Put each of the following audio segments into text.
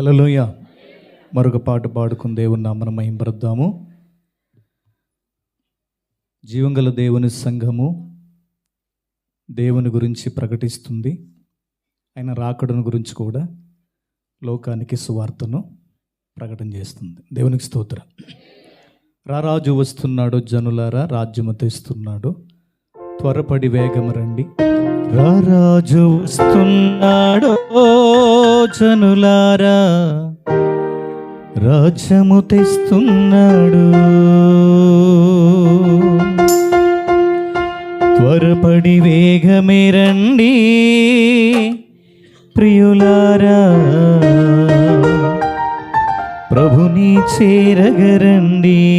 హలోయ మరొక పాట పాడుకుని దేవుని నామన మహింపరుద్దాము. జీవంగల దేవుని సంఘము దేవుని గురించి ప్రకటిస్తుంది. ఆయన రాకడను గురించి కూడా లోకానికి సువార్తను ప్రకటన చేస్తుంది. దేవునికి స్తోత్రం. రారాజు వస్తున్నాడు జనులారా రాజ్యము తెస్తున్నాడు. త్వరపడి వేగము రండి. రారాజు వస్తున్నాడో జనులారా. రాజ్యము తెస్తున్నాడు. త్వరపడి వేగమే రండి ప్రియులారా. ప్రభుని చేరగరండి.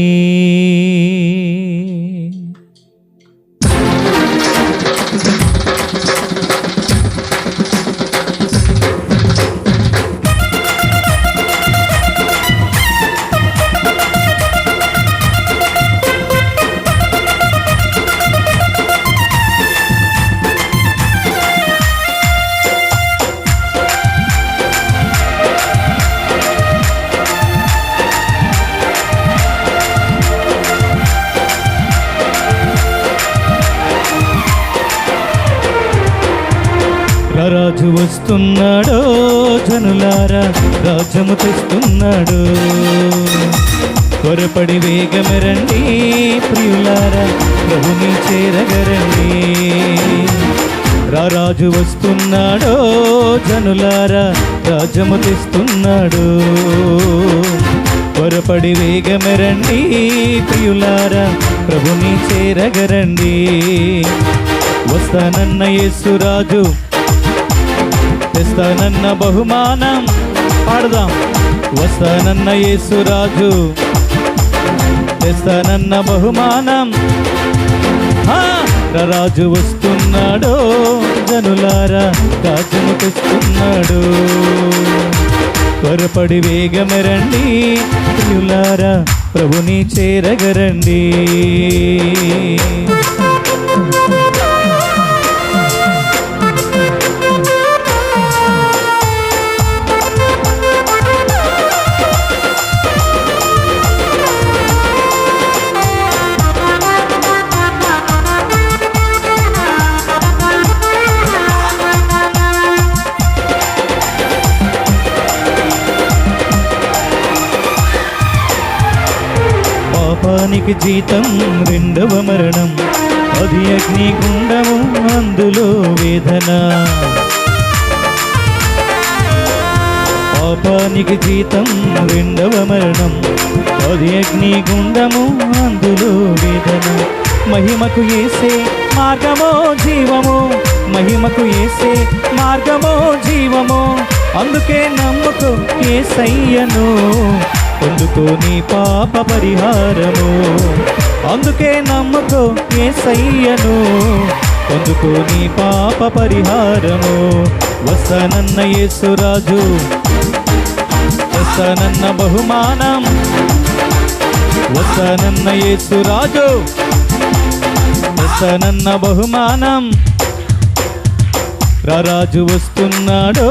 రాజు వస్తున్నాడో జనులారా రాజ్యము తెస్తున్నాడు. త్వరపడి వేగమెరండి ప్రియులారా ప్రభుని చేరగరండి. రారాజు వస్తున్నాడో జనులారా రాజ్యము తెస్తున్నాడు. త్వరపడి వేగమెరండి ప్రియులారా ప్రభుని చేరగరండి. వస్తానన్న యేసురాజు తెస్తానన్న బహుమానం. పాడదాం. వస్తానన్న యేసురాజు తెస్తానన్న బహుమానం. ఆ, రాజు వస్తున్నాడో. జనులారా రాజును తెస్తున్నాడు. త్వరపడి వేగమెరండి ప్రియులారా ప్రభుని చేరగరండి. పాపానికి జీతం రెండవ మరణం అది అగ్నిగుండము అందులో వేదన. పాపానికి జీతం రెండవ మరణం అది అగ్నిగుండము అందులో వేదన. మహిమకు ఏసే మార్గమో జీవము మహిమకు ఏసే మార్గమో జీవము అందుకే నమ్ముకో ఏసయ్యను. పొందుకో నీ పాప పరిహారము. అందుకే నమ్మకో ఏ సయ్యను పొందుకో నీ పాప పరిహారము. వస్తానన్న యేసురాజు వస్తానన్న బహుమానం. వస్తానన్న యేసురాజు వస్తానన్న బహుమానం. రారాజు వస్తున్నాడో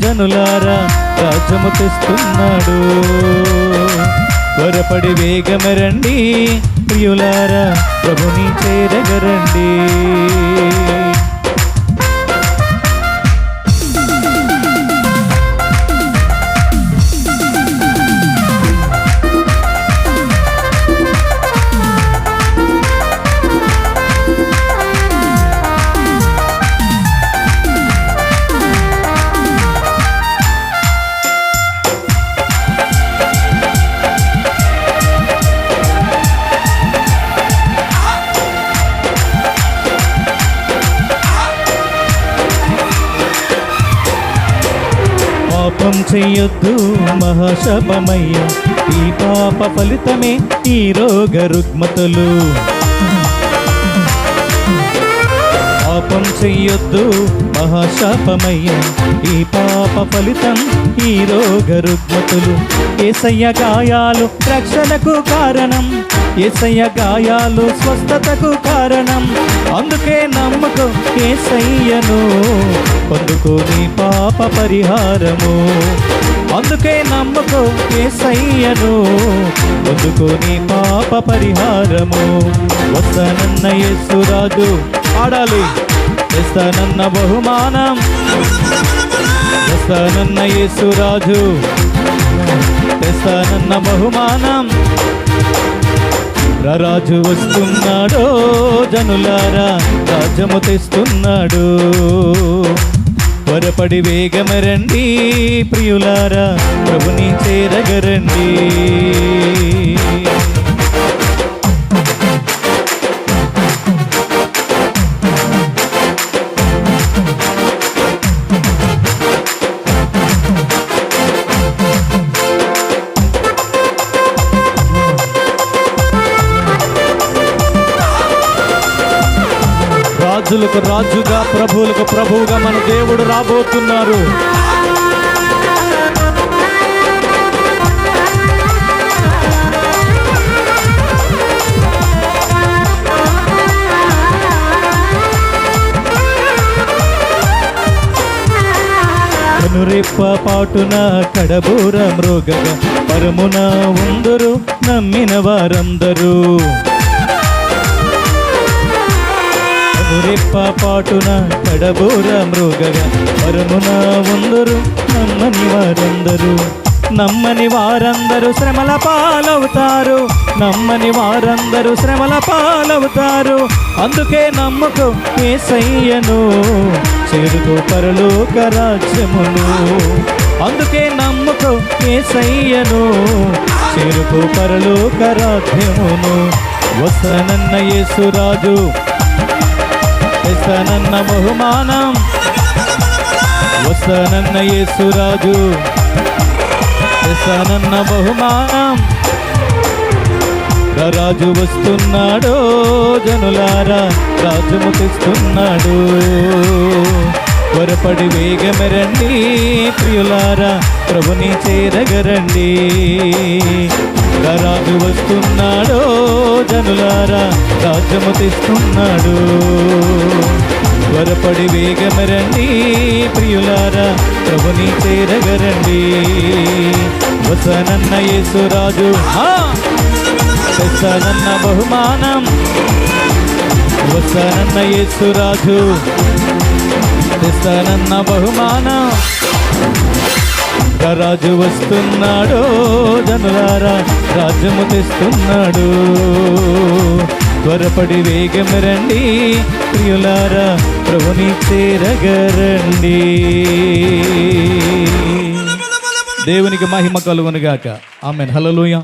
జనులారా రాజ్యము తెస్తున్నాడు. త్వరపడి వేగమరండి ప్రియులారా ప్రభుని చేరగరండి పాపం చేయొద్దు మహాశపమయ్య. ఈ పాప ఫలితమే ఈ రోగ రుగ్మతలు. పాపం చెయ్యొద్దు మహాశాపమయ్య. ఈ పాప ఫలితం ఈ రోగ రుగ్మతులు. ఏసయ్య గాయాలు రక్షణకు కారణం. ఏసయ్య గాయాలు స్వస్థతకు కారణం. అందుకే నమ్మకం ఏసయ్యను. పొందుకో నీ పాప పరిహారము. అందుకే నమ్మకో ఏసయ్యను. పొందుకో నీ పాప పరిహారము. వస్తానన్న యేసురాజు ఆడాలి తెస్తానన్న బహుమానం. తెస్తానన్న యేసురాజు తెస్తానన్న బహుమానం. రాజు వస్తున్నాడో జనులారా రాజ్యము తెస్తున్నాడు. త్వరపడి వేగమరండి ప్రియులారా ప్రభుని చేరగరండి. రాజులకు రాజుగా ప్రభువులకు ప్రభువుగా మన దేవుడు రాబోతున్నారు. కనురెప్ప పాటున కడబూర మృగగా పరమున ఉందరు నమ్మిన వారందరూ. కనురెప్ప పాటున కడబూర మృగగా పరమున ఉందరు నమ్మని వారందరూ. నమ్మని వారందరూ శ్రమల పాలవుతారు. నమ్మని వారందరూ శ్రమల పాలవుతారు. అందుకే నమ్మకం ఏసయ్యను. చేరుకు పరలోక రాజ్యమును అందుకే నమ్మకం ఏసయ్యను. చేరుకు పరలోక రాజ్యమును వస్తానన్న యేసురాజు తెస్తానన్న బహుమానం. వస్తానన్న యేసురాజు. తెస్తానన్న బహుమానం. రాజు వస్తున్నాడో జనులారా రాజు తెస్తున్నాడు. త్వరపడి వేగమరండి ప్రియులారా ప్రభుని చేరగరండి రాజు వస్తున్నాడో జనులారా రాజ్యము తెస్తున్నాడు. త్వరపడి వేగమరండి ప్రియులారా ప్రభుని చేరగరండి వసనన్న యేసురాజు. వసనన్న బహుమానం. వసనన్న యేసురాజు. తెస్తానన్న బహుమానం. రాజు వస్తున్నాడు జనులారా రాజ్యము తెస్తున్నాడు. త్వరపడి వేగం రండి ప్రియులారా ప్రభుని చేరగరండి. దేవునికి మహిమ కలుగునుగాక. ఆమెన్. హల్లెలూయా.